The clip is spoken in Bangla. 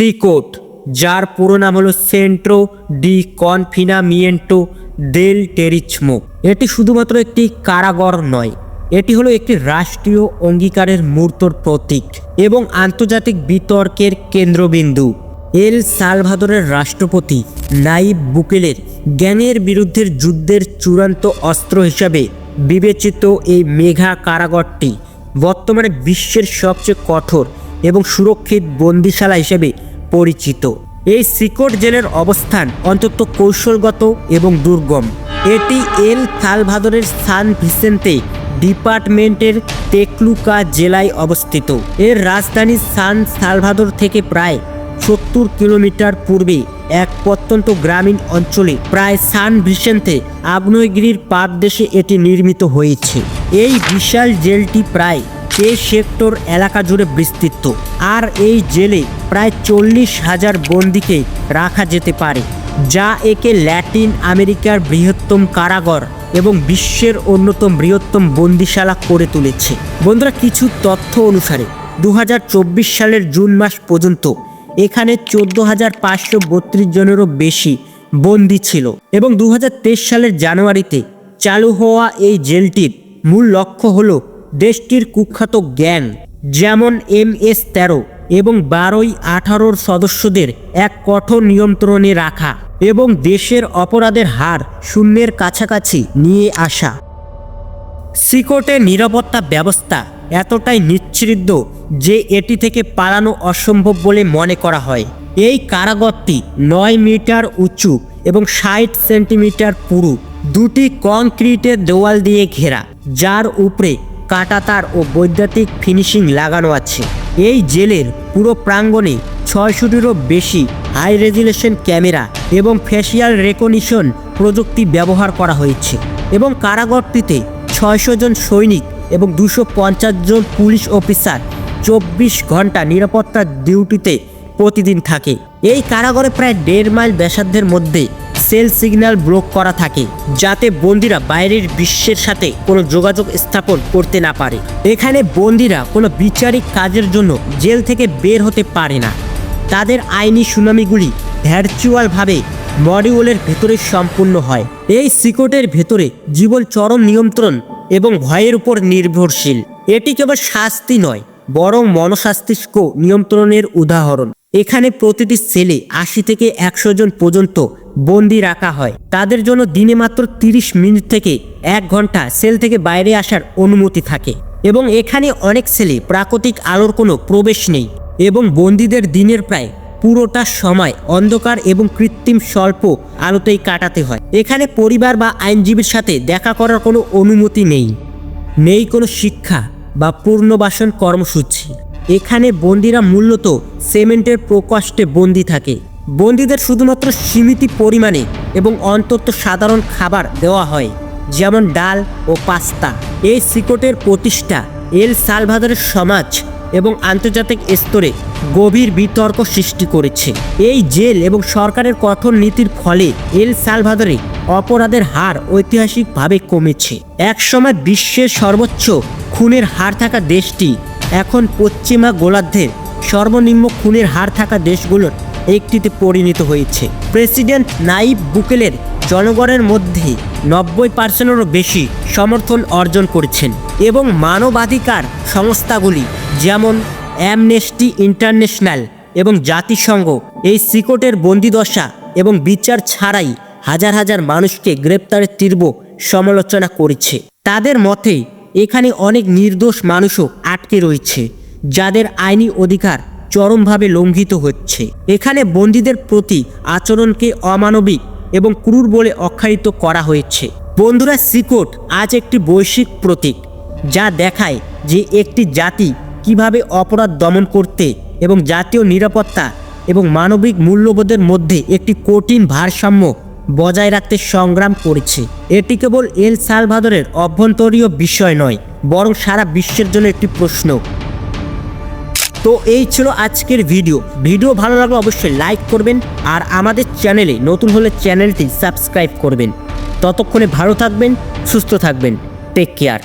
সিকোট যার পুরো নাম হলো সেন্ট্রো ডি কনফিনামিয়েন্টো দেল টেরিচমো। এটি শুধুমাত্র একটি কারাগর নয়, এটি হলো একটি রাষ্ট্রীয় অঙ্গীকারের মূর্তর প্রতীক এবং আন্তর্জাতিক বিতর্কের কেন্দ্রবিন্দু। এল সালভাদরের রাষ্ট্রপতি নাইব বুকেলের গ্যাংয়ের বিরুদ্ধে যুদ্ধের চূড়ান্ত অস্ত্র হিসাবে বিবেচিত এই মেঘা কারাগরটি বর্তমানে বিশ্বের সবচেয়ে কঠোর এবং সুরক্ষিত বন্দিশালা হিসেবে পরিচিত এই সিকোট জেলের অবস্থান অন্তত কৌশলগত এবং দুর্গম। এটি এল সালভাদরের সান ভিসেন্তে ডিপার্টমেন্টের তেকলুকা জেলায় অবস্থিত। এর রাজধানী সান সালভাদর থেকে প্রায় সত্তর কিলোমিটার পূর্বে এক প্রত্যন্ত গ্রামীণ অঞ্চলে প্রায় সান ভিসেন্তে আগ্নেয়গিরির পাদদেশে এটি নির্মিত হয়েছে। এই বিশাল জেলটি প্রায় তেইশ সেক্টর এলাকা জুড়ে বিস্তৃত। আর এই জেলে প্রায় চল্লিশ হাজার বন্দিকে রাখা যেতে পারে, যা একে ল্যাটিন আমেরিকার বৃহত্তম কারাগর এবং বিশ্বের অন্যতম বৃহত্তম বন্দিশালা করে তুলেছে। বন্ধুরা, কিছু তথ্য অনুসারে দু হাজার চব্বিশ সালের জুন মাস পর্যন্ত এখানে চোদ্দ হাজার পাঁচশো বত্রিশ জনেরও বেশি বন্দি ছিল এবং দু হাজার তেইশ সালের জানুয়ারিতে চালু হওয়া এই জেলটির মূল লক্ষ্য হল দেশটির কুখ্যাত গ্যাং, যেমন এম এস তেরো এবং বারোই আঠারোর সদস্যদের এক কঠোর নিয়ন্ত্রণে রাখা এবং দেশের অপরাধের হার শূন্যের কাছাকাছি নিয়ে আসা। সিকোটের নিরাপত্তা ব্যবস্থা এতটাই নিচ্ছিদ্র যে এটি থেকে পালানো অসম্ভব বলে মনে করা হয়। এই কারাগরটি নয় মিটার উঁচু এবং ষাট সেন্টিমিটার পুরু। দুটি কংক্রিটের দেওয়াল দিয়ে ঘেরা, যার উপরে কাঁটাতার ও বৈদ্যুতিক ফিনিশিং লাগানো আছে। এই জেলের পুরো প্রাঙ্গণে ছয়শোটিরও বেশি হাই রেজুলেশন ক্যামেরা এবং ফেসিয়াল রেকগনিশন প্রযুক্তি ব্যবহার করা হয়েছে এবং কারাগরটিতে ছয়শো জন সৈনিক এবং দুশো পঞ্চাশ জন পুলিশ অফিসার চব্বিশ ঘণ্টা নিরাপত্তা ডিউটিতে প্রতিদিন থাকে। এই কারাগারে প্রায় দেড় মাইল ব্যাসার্ধের মধ্যে সেল সিগন্যাল ব্লক করা থাকে, যাতে বন্দিরা বাইরের বিশ্বের সাথে কোনো যোগাযোগ স্থাপন করতে না পারে। এখানে বন্দিরা কোনো বিচারিক কাজের জন্য জেল থেকে বের হতে পারে না। তাদের আইনি সুনামিগুলি ভার্চুয়ালভাবে মডিউলের ভেতরে সম্পূর্ণ হয়। এই সিকোটের ভেতরে জীবন চরম নিয়ন্ত্রণ এবং ভয়ের উপর নির্ভরশীল। এটি কেবল শাস্তি নয়, বরং মনস্তাত্ত্বিক নিয়ন্ত্রণের উদাহরণ। এখানে প্রতিটি সেলে আশি থেকে একশো জন পর্যন্ত বন্দি রাখা হয়। তাদের জন্য দিনে মাত্র তিরিশ মিনিট থেকে এক ঘণ্টা সেল থেকে বাইরে আসার অনুমতি থাকে এবং এখানে অনেক সেলে প্রাকৃতিক আলোর কোনো প্রবেশ নেই এবং বন্দীদের দিনের প্রায় পুরোটা সময় অন্ধকার এবং কৃত্রিম স্বল্প আলোতেই কাটাতে হয়। এখানে পরিবার বা আইনজীবীর সাথে দেখা করার কোনো অনুমতি নেই। নেই কোনো শিক্ষা বা পুনর্বাসন কর্মসূচি। এখানে বন্দিরা মূলত সিমেন্টের প্রকোষ্ঠে বন্দি থাকে। বন্দীদের শুধুমাত্র সীমিত পরিমাণে এবং অন্তত সাধারণ খাবার দেওয়া হয়, যেমন ডাল ও পাস্তা। এই সিকোটের প্রতিষ্ঠা এল সালভাদরের সমাজ এবং আন্তর্জাতিক স্তরে গভীর বিতর্ক সৃষ্টি করেছে। এই জেল এবং সরকারের কঠোর নীতির ফলে এল সালভাদরে অপরাধের হার ঐতিহাসিকভাবে কমেছে। একসময় বিশ্বের সর্বোচ্চ খুনের হার থাকা দেশটি এখন পশ্চিমা গোলার্ধের সর্বনিম্ন খুনের হার থাকা দেশগুলোর একটিতে পরিণত হয়েছে। প্রেসিডেন্ট নাইব বুকেলের জনগণের মধ্যে নব্বই পার্সেন্টেরও বেশি সমর্থন অর্জন করেছেন এবং মানবাধিকার সংস্থাগুলি যেমন অ্যামনেস্টি ইন্টারন্যাশনাল এবং জাতিসংঘ এই সিকোটের বন্দিদশা এবং বিচার ছাড়াই হাজার হাজার মানুষকে গ্রেপ্তারের তীব্র সমালোচনা করেছে। তাদের মতে, এখানে অনেক নির্দোষ মানুষও আটকে রয়েছে, যাদের আইনি অধিকার চরমভাবে লঙ্ঘিত হচ্ছে। এখানে বন্দীদের প্রতি আচরণকে অমানবিক এবং ক্রুর বলে আখ্যায়িত করা হয়েছে। বন্ধুরা, সিকোট আজ একটি বৈশ্বিক প্রতীক, যা দেখায় যে একটি জাতি কীভাবে অপরাধ দমন করতে এবং জাতীয় নিরাপত্তা এবং মানবিক মূল্যবোধের মধ্যে একটি কঠিন ভারসাম্য বজায় রাখতে সংগ্রাম করেছে। এটি কেবল এল সালভাদরের অভ্যন্তরীয় বিষয় নয় বরং সারা বিশ্বের জন্য একটি প্রশ্ন। তো এই ছিল আজকের ভিডিও। ভিডিও ভালো লাগলে অবশ্যই লাইক করবেন আর আমাদের চ্যানেলে নতুন হলে চ্যানেলটি সাবস্ক্রাইব করবেন। ততক্ষণে ভালো থাকবেন, সুস্থ থাকবেন। Take care